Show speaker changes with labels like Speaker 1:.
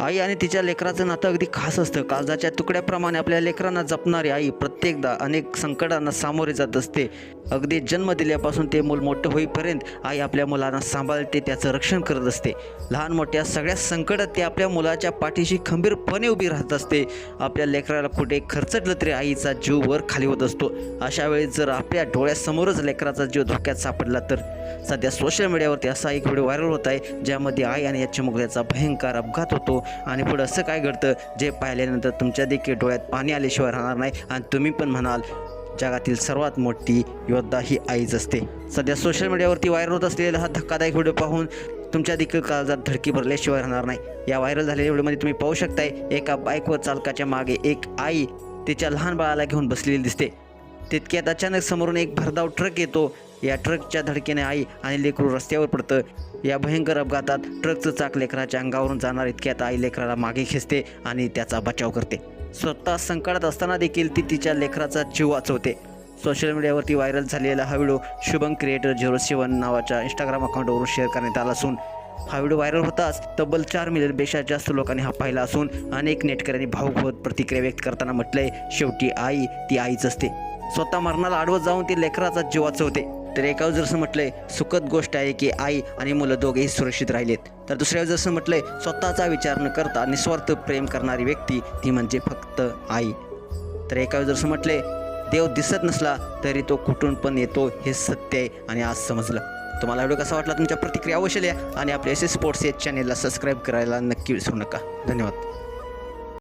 Speaker 1: आई आणि तिच्या लेकराचं नातं अगदी खास असतं. काळजाच्या तुकड्याप्रमाणे आपल्या लेकरांना जपणारी आई प्रत्येकदा अनेक संकटांना सामोरे जात असते. अगदी जन्म दिल्यापासून ते मूल मोठं होईपर्यंत आई आपल्या मुलांना सांभाळते त्याचं रक्षण करत असते. लहान मोठ्या सगळ्या संकटात ते आपल्या मुलाच्या पाठीशी खंबीरपणे उभी राहत असते. आपल्या लेकराला कुठे खर्चटलं तरी आईचा जीव वर खाली होत असतो. अशा वेळी जर आपल्या डोळ्यासमोरच लेकराचा जीव धोक्यात सापडला तर? सध्या सोशल मीडियावरती असा एक व्हिडिओ व्हायरल होत आहे ज्यामध्ये आई आणि या चिमुकल्याचा भयंकर अपघात होतो. आणि पुढं असं काय घडतं जे पाहिल्यानंतर तुमच्या देखील डोळ्यात पाणी आल्याशिवाय राहणार नाही. आणि तुम्ही पण म्हणाल जगातील सर्वात मोठी योद्धा ही आईच असते. सध्या सोशल मीडियावरती व्हायरल होत असलेला हा धक्कादायक व्हिडिओ पाहून तुमच्या देखील काळजात धडकी भरल्याशिवाय राहणार नाही. या व्हायरल झालेल्या व्हिडिओमध्ये तुम्ही पाहू शकताय एका बाईकवर चालकाच्या मागे एक आई तिच्या लहान बाळाला घेऊन बसलेली दिसते. तितक्यात अचानक समोरून एक भरधाव ट्रक येतो. या ट्रकच्या धडकेने आई आणि लेकरू रस्त्यावर पडतं. या भयंकर अपघातात ट्रकचं चाक लेकराच्या अंगावरून जाणार इतक्यात आई लेकराला मागे खेचते आणि त्याचा बचाव करते. स्वतः संकटात असताना देखील ती तिच्या लेकराचा जीव वाचवते. सोशल मीडियावरती व्हायरल झालेला हा video Shubham creator zero seven नावाच्या इंस्टाग्राम अकाउंटवरून शेअर करण्यात आला असून हा व्हिडिओ व्हायरल होताच तब्बल चार मिलियनपेक्षा जास्त लोकांनी हा पाहिला असून अनेक नेटकऱ्यांनी भावूक होत प्रतिक्रिया व्यक्त करताना म्हटलंय शेवटी आई ती आईच असते. स्वतः मरणाला आडवत जाऊन ती लेकराचा जीव वाचवते. तर एकावर जर असं म्हटलंय सुखद गोष्ट आहे की आई आणि मुलं दोघेही सुरक्षित राहिलेत तर दुसऱ्यावर जसं म्हटलंय स्वतःचा विचार न करता निस्वार्थ प्रेम करणारी व्यक्ती ती म्हणजे फक्त आई. तर एकावर जर असं म्हटलंय देव दिसत नसला तरी तो कुठून पण येतो हे सत्य आहे आणि आज समजलं. तुम्हाला व्हिडिओ कसा वाटला? तुमच्या प्रतिक्रिया अवश्य लिहा आणि आपल्या एस एस स्पोर्ट्स या चॅनेलला सबस्क्राईब करायला नक्की विसरू नका. धन्यवाद.